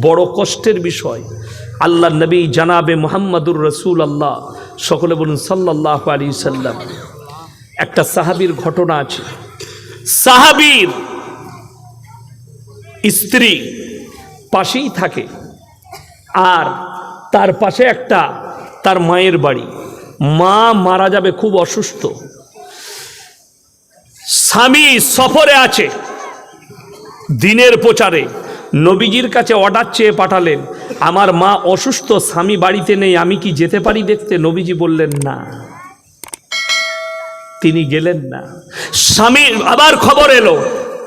বড় কষ্টের বিষয়। আল্লাহ নবী জানাবে মোহাম্মদুর রসুল আল্লাহ সকলে বলুন সাল্লাহ আলী সাল্লাম। একটা সাহাবির ঘটনা আছে। সাহাবির স্ত্রী পাশেই থাকে আর তার পাশে একটা তার মায়ের বাড়ি। মা মারা যাবে খুব অসুস্থ। স্বামী সফরে আছে দিনের প্রচারে। নবীজির কাছে অর্ডার চেয়ে পাঠালেন, আমার মা অসুস্থ, স্বামী বাড়িতে নেই, আমি কি যেতে পারি দেখতে? নবীজি বললেন, না। তিনি গেলেন না। স্বামীর আবার খবর এলো,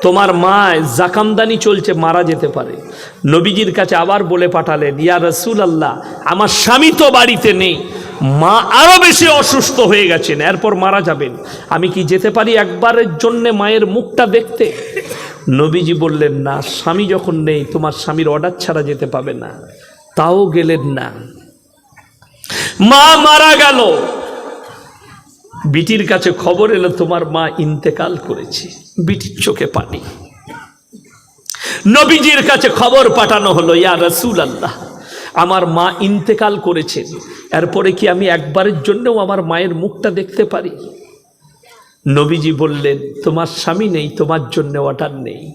তোমার মা জাকামদানি চলছে, মারা যেতে পারে। নবীজির কাছে আবার বলে পাঠালেন, ইয়া রসুল আল্লাহ আমার স্বামী তো বাড়িতে নেই, মা আরও বেশি অসুস্থ হয়ে গেছেন, এরপর মারা যাবেন। আমি কি যেতে পারি একবারের জন্যে মায়ের মুখটা দেখতে? নবীজি বললেন, না, স্বামী যখন নেই, তোমার স্বামীর অর্ডার ছাড়া যেতে পাবে না। তাও গেলেন না। মা মারা গেল। বিটির কাছে খবর এলো, তোমার মা ইন্তেকাল করেছে। বিটির চোখে পানি। নবীজির কাছে খবর পাঠানো হলো, ইয়া রসুল আল্লাহ আমার মা ইন্তেকাল করেছেন। এরপরে কি আমি একবারের জন্যও আমার মায়ের মুখটা দেখতে পারি? নবীজি বললেন, তোমার স্বামী নেই, তোমার জন্য ওটার নেই।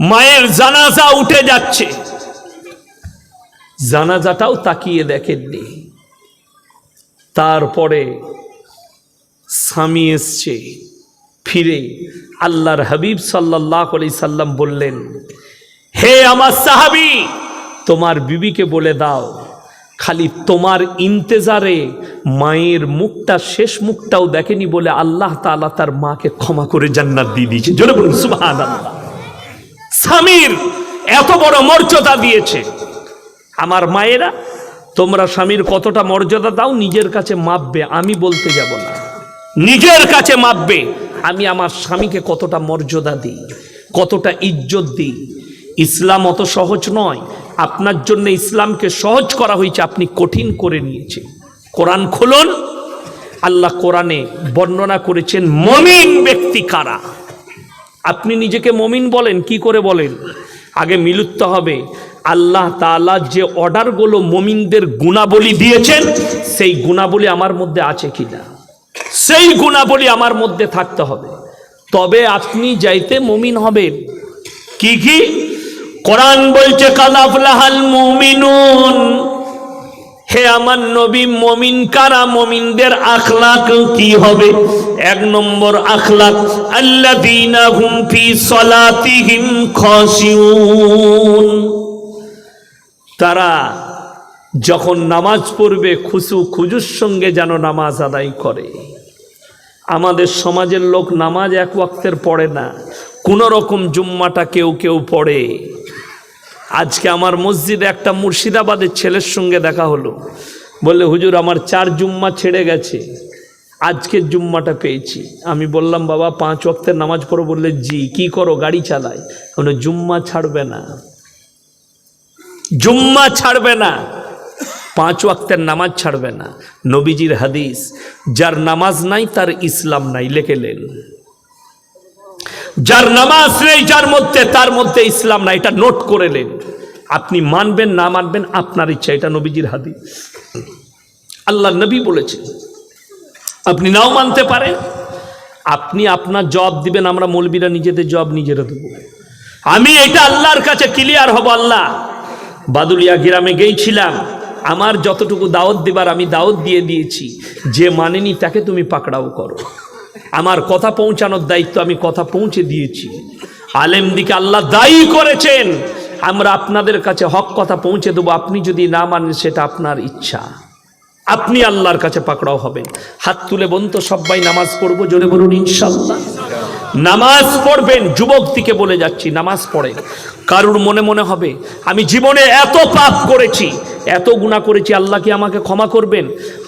মায়ের জানাজা উঠে যাচ্ছে। জানাজাটাও তাকিয়ে দেখেননি। তারপরে স্বামী এসছে, ফিরে আল্লাহর হাবিব সাল্লাহ আলি সাল্লাম বললেন, হে আমার সাহাবি, তোমার বিবিকে বলে দাও, খালি তোমার ইন্তেজারে মায়ের মুখটা, শেষ মুখটাও দেখেনি বলে আল্লাহ তাআলা তার মাকে ক্ষমা করে জান্নাত দিয়ে দিয়েছে। জোরে বলুন সুবহান স্বামীর এত বড় মর্যাদা দিয়েছে। আমার মায়েরা, তোমরা স্বামীর কতটা মর্যাদা দাও, নিজের কাছে মাপবে, আমি বলতে যাব না। নিজের কাছে মাপবে, আমি আমার স্বামীকে কতটা মর্যাদা দিই, কতটা ইজ্জত দিই। ইসলাম অত সহজ নয়। আপনার জন্য ইসলামকে সহজ করা হয়েছে, আপনি কঠিন করে নিয়েছে কোরআন খুলুন। আল্লাহ কোরআনে বর্ণনা করেছেন, মমিন ব্যক্তি কারা? আপনি নিজেকে মমিন বলেন, কি করে বলেন? আগে মিলুত্ত হবে। আল্লাহ তাআলা যে অর্ডারগুলো মমিনদের গুণাবলী দিয়েছেন, সেই গুণাবলী আমার মধ্যে আছে কিনা? সেই গুণাবলী আমার মধ্যে থাকতে হবে। তবে আপনি যাইতে মমিন হবেন। কি কি? কোরআন বলছে, কালাফলাহাল মুমিনুন। হে আমার নবী, মমিন কারা? মমিনদের আখলাক কি হবে? এক নম্বর আখলাক, আল্লাযীনা হুম ফি খাশিউন। তারা যখন নামাজ পড়বে, খুশু খুজুর সঙ্গে যেন নামাজ আদায় করে। আমাদের সমাজের লোক নামাজ এক ওয়াক্তের পড়ে না, কোনো রকম জুম্মাটা কেউ কেউ পড়ে। আজকে আমার মসজিদে একটা মুর্শিদাবাদের ছেলের সঙ্গে দেখা হলো। বললে, হুজুর, আমার চার জুম্মা ছেড়ে গেছে। আজকের জুম্মাটা পেয়েছি। আমি বললাম, বাবা, পাঁচ ওয়াক্তের নামাজ পড়ো। বললে, জি, কি করো? গাড়ি চালায় বলে জুম্মা ছাড়বে না। জুম্মা ছাড়বে না। পাঁচ ওয়াক্তের নামাজ ছাড়বে না। নবীজির হাদিস, যার নামাজ নাই, তার ইসলাম নাই। লেখেলেন যার নামাজ নেই, যার মধ্যে, তার মধ্যে ইসলাম না এটা নোট করে নেন। আপনি মানবেন, না মানবেন, আপনার ইচ্ছা, এটা নবীজির হাদিস। আল্লাহ নবী বলেছেন, আপনি নাও মানতে পারেন, আপনি আপনার জব দিবেন, আমরা মৌলবীরা নিজেদের জব নিজেরা দেব। আমি এটা আল্লাহর কাছে ক্লিয়ার হব, আল্লাহ। বাদুলিয়া গ্রামে গেছিলাম আমার যতটুকু দাওয়াত দিবার আমি দাওয়াত দিয়ে দিয়েছি, যে মানেনি তাকে তুমি পাকড়াও করো। আমার কথা পৌঁছানোর দায়িত্ব আমি কথা পৌঁছে দিয়েছি। আলেম দিকে আল্লাহ দায়ী করেছেন। আমরা আপনাদের কাছে হক কথা পৌঁছে দেবো। আপনি যদি না মানেন, সেটা আপনার ইচ্ছা। আপনি আল্লাহর কাছে পাকড়াও হবেন। হাত তুলে বন্ত সবাই নামাজ পড়ব, জোরে বলুন ইনশাল্লাহ নামাজ পড়বেন, যুবক দিকে বলে যাচ্ছি, নামাজ পড়ে কারুর মনে মনে হবে, আমি জীবনে এত পাপ করেছি, এত গুণা করেছি, আল্লাহ কি আমাকে ক্ষমা করবেন?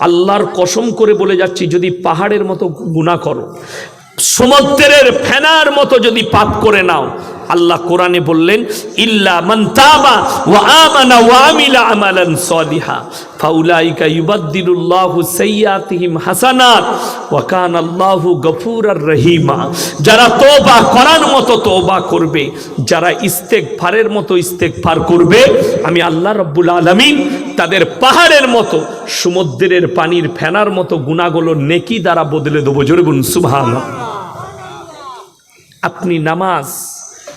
আল্লাহর কসম করে বলে যাচ্ছি, যদি পাহাড়ের মতো গুণা করো, সমুদ্রের ফেনার মতো যদি পাপ করে নাও আল্লাহ কোরআনে বললেন, ইল্লা মান তাবা ওয়া আমানা ওয়া আমিলা আমালান সলিহা, ফাউলাইকা ইউবাদদিলুল্লাহু সাইয়্যাতিহিম হাসানাত ওয়া কানা আল্লাহু গফুরার রহিমা। যারা তওবা করার মতো তওবা করবে, যারা ইস্তেগফারের মতো ইস্তেগফার করবে, আমি আল্লাহ রাব্বুল আলামিন তাদের পাহাড়ের মতো, সমুদ্রের পানির ফেনার মতো গুণাগুলো নেকি দ্বারা বদলে দেবো। জোরে বলুন, সুবহানাল্লাহ। আপনি নামাজ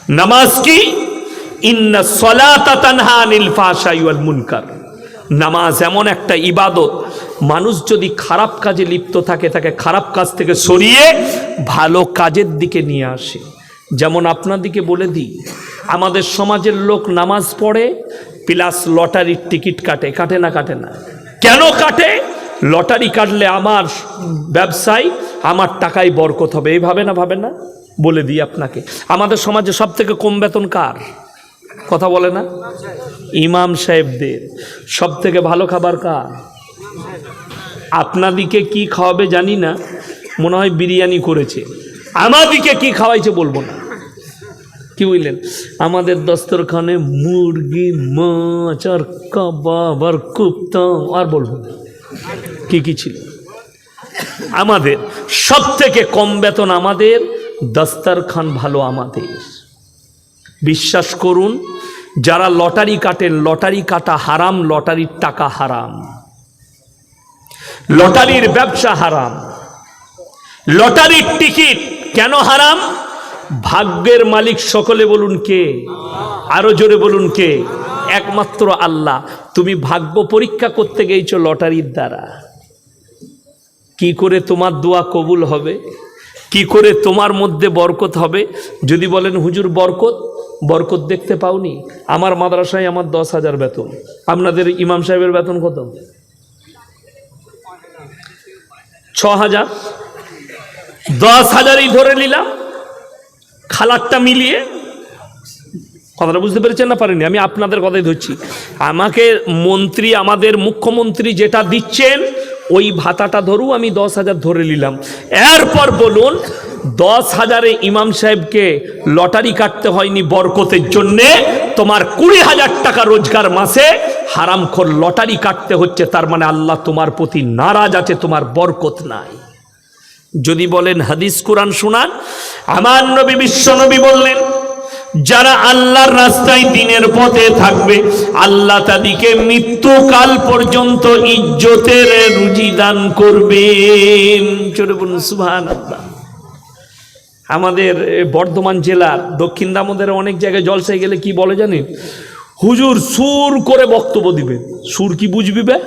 নামাজ কি? মুনকার। নামাজ এমন একটা ইবাদত, মানুষ যদি খারাপ কাজে লিপ্ত থাকে, তাকে খারাপ কাজ থেকে সরিয়ে ভালো কাজের দিকে নিয়ে আসে। যেমন আপনাদিকে বলে দিই, আমাদের সমাজের লোক নামাজ পড়ে, প্লাস লটারির টিকিট কাটে কাটে না কাটে না। কেন কাটে? লটারি কাটলে আমার ব্যবসায় আমার টাকায় বরকত হবে এই ভাবে না ভাবে না? বলে দিই আপনাকে। আমাদের সমাজে সব থেকে কম বেতন কার? কথা বলে না? ইমাম সাহেবদের। সব থেকে ভালো খাবার কার? আপনাদিকে কি খাওয়াবে জানি না, মনে হয় বিরিয়ানি করেছে। আমাদিকে কি খাওয়াইছে বলব না। কি বুঝলেন আমাদের দস্তরখানে মুরগি, মাছ আর কাবাব আর কুপ্তা আর বলব না। কি কি ছিল? আমাদের সব থেকে কম বেতন আমাদের দস্তরখান ভালো আমাদের। বিশ্বাস করুন, যারা লটারি কাটেন, লটারি কাটা হারাম, লটারির টাকা হারাম। লটারির ব্যবসা হারাম। লটারির টিকিট কেন হারাম? ভাগ্যের মালিক সকলে বলুন কে? আরও জোরে বলুন কে? একমাত্র আল্লাহ। তুমি ভাগ্য পরীক্ষা করতে গেছো লটারির দ্বারা। কি করে তোমার দোয়া কবুল হবে? কি করে তোমার মধ্যে বরকত হবে? যদি বলেন, হুজুর, বরকত? বরকত দেখতে পাওনি। আমার মাদ্রাসায় আমার দশ হাজার বেতন। আপনাদের ইমাম সাহেবের বেতন কত? ছ হাজার। দশ হাজারই ধরে নিলাম। খালারটা মিলিয়ে। কথাটা বুঝতে পেরেছেন না পারেনি আমি আপনাদের কথাই ধরছি। আমাকে মন্ত্রী, আমাদের মুখ্যমন্ত্রী যেটা দিচ্ছেন ওই ভাতাটা ধরু, আমি দশ হাজার ধরে নিলাম। এরপর বলুন, দশ হাজারে ইমাম সাহেবকে লটারি কাটতে হয়নি বরকতের জন্যে, তোমার কুড়ি হাজার টাকা রোজগার মাসে হারামখোর লটারি কাটতে হচ্ছে, তার মানে আল্লাহ তোমার প্রতি নারাজ আছে, তোমার বরকত নাই। যদি বলেন হাদিস কোরআন শোনান, আমার নবী বিশ্ব নবী বললেন যারা আল্লাহর রাস্তায় দিনের পথে থাকবে, আল্লাহ তাদেরকে মৃত্যুকাল পর্যন্ত ইজ্জতের রুজি দান আল্লাহ আমাদের বর্ধমান জেলার দক্ষিণ দামোদের অনেক জায়গায় জলসায় গেলে কি বলে জানেন? হুজুর সুর করে বক্তব্য দিবে। সুর কি বুঝবি বে?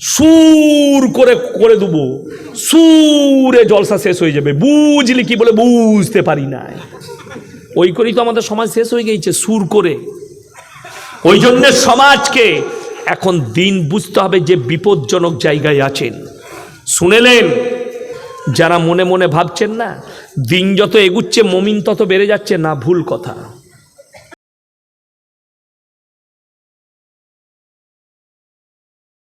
সুর করে করে দেবো। সুরে জলসা শেষ হয়ে যাবে। বুঝলি কি বলে? বুঝতে পারি না ওই করেই তো আমাদের সমাজ শেষ হয়ে গিয়েছে, সুর করে। ওই জন্য সমাজকে এখন দিন বুঝতে হবে যে বিপজ্জনক জায়গায় আছেন। শুনেলেন? যারা মনে মনে ভাবছেন না, দিন যত এগুচ্ছে, মমিন তত বেড়ে যাচ্ছে, না ভুল কথা।